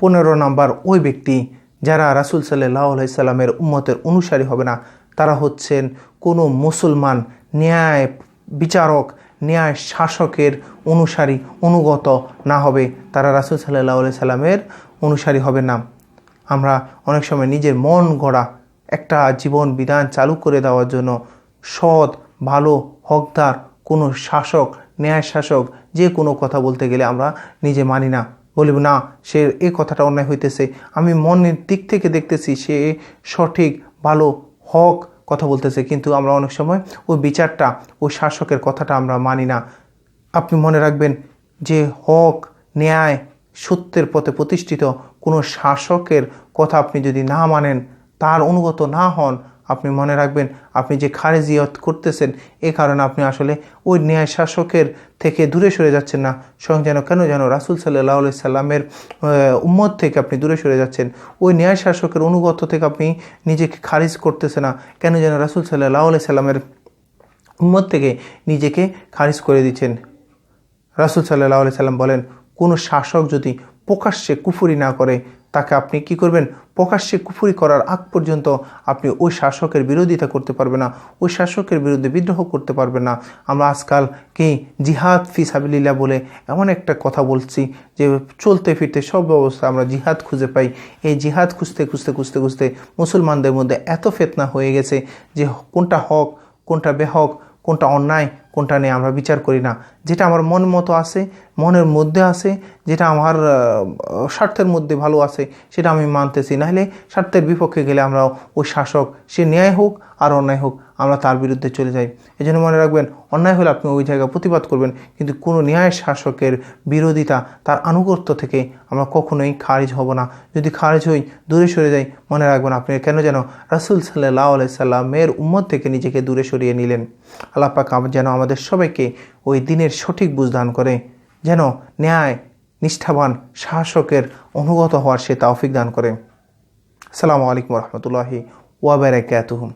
পনেরো নাম্বার ওই ব্যক্তি যারা রাসুল সাল্লাহ আলাইসাল্লামের উম্মতের অনুসারী হবে না, তারা হচ্ছেন কোনো মুসলমান ন্যায় বিচারক, ন্যায় শাসকের অনুসারী, অনুগত না হবে। তারা রাসুল সাল্লাহ সাল্লামের অনুসারী হবে না। আমরা অনেক সময় নিজের মন গড়া একটা জীবন বিধান চালু করে দেওয়ার জন্য সৎ, ভালো, হকদার কোনো শাসক, ন্যায় শাসক যে কোনো কথা বলতে গেলে আমরা নিজে মানি না। বলিব, না, সে এই কথাটা অন্যায় হইতেছে। আমি মনের দিক থেকে দেখতেছি সে সঠিক, ভালো হক কথা বলতেছে। কিন্তু আমরা অনেক সময় ওই বিচারটা, ওই শাসকের কথাটা আমরা মানি না। আপনি মনে রাখবেন যে হক, ন্যায়, সত্যের পথে প্রতিষ্ঠিত কোনো শাসকের কথা আপনি যদি না মানেন, তার অনুগত না হন আপনি মনে রাখবেন, আপনি যে খারেজিয়ত করতেছেন, এ কারণে আপনি আসলে ওই ন্যায় শাসকের থেকে দূরে সরে যাচ্ছেন না। স্বয়ং যেন কেন যেন রাসুল সাল্লাহ সাল্লামের উম্মত থেকে আপনি দূরে সরে যাচ্ছেন। ওই ন্যায় শাসকের অনুগত থেকে আপনি নিজেকে খারিজ করতেছে না। কেন যেন রাসুল সাল্লাহ সাল্লামের উম্মত থেকে নিজেকে খারিজ করে দিচ্ছেন। রাসুল সাল্লাহ সাল্লাম বলেন, কোনো শাসক যদি প্রকাশ্যে কুফুরি না করে তাকে আপনি কি করবেন? প্রকাশ্যে কুফুরি করার আগ পর্যন্ত আপনি ওই শাসকের বিরোধিতা করতে পারবেন না, ওই শাসকের বিরুদ্ধে বিদ্রোহ করতে পারবেন না। আমরা আজকাল কি জিহাদ ফি সাবিল্লা বলে এমন একটা কথা বলছি যে চলতে ফিরতে সব ব্যবস্থা আমরা জিহাদ খুঁজে পাই। এই জিহাদ খুঁজতে খুঁজতে খুঁজতে খুঁজতে মুসলমানদের মধ্যে এত ফেতনা হয়ে গেছে যে কোনটা হক, কোনটা বেহক, কোনটা অন্যায় কোনটা নিয়ে আমরা বিচার করি না। যেটা আমার মন মতো আছে, মনের মধ্যে আছে, যেটা আমার স্বার্থের মধ্যে ভালো আছে, সেটা আমি মানতেছি। নাহলে স্বার্থের বিপক্ষে গেলে আমরা ওই শাসক, সে ন্যায় হোক আর অন্যায় হোক, আমরা তার বিরুদ্ধে চলে যাই। এই জন্য মনে রাখবেন, অন্যায় হলে আপনি ওই জায়গায় প্রতিবাদ করবেন, কিন্তু কোনো ন্যায় শাসকের বিরোধিতা, তার আনুগত্য থেকে আমরা কখনোই খারিজ হব না। যদি খারিজ হই, দূরে সরে যাই, মনে রাখবেন আপনি কেন যেন রাসুল সাল্লাহ আলাইসাল্লামের উম্মত থেকে নিজেকে দূরে সরিয়ে নিলেন। আল্লাহ পাক যেন আমাদের সবাইকে ওই দিনের সঠিক বুঝদান করে, যেন ন্যায়, নিষ্ঠাবান শাসকের অনুগত হওয়ার সে তাওফিক দান করে। সালামু আলাইকুম রহমতুল্লাহি ওয়াবারাকাতুহুম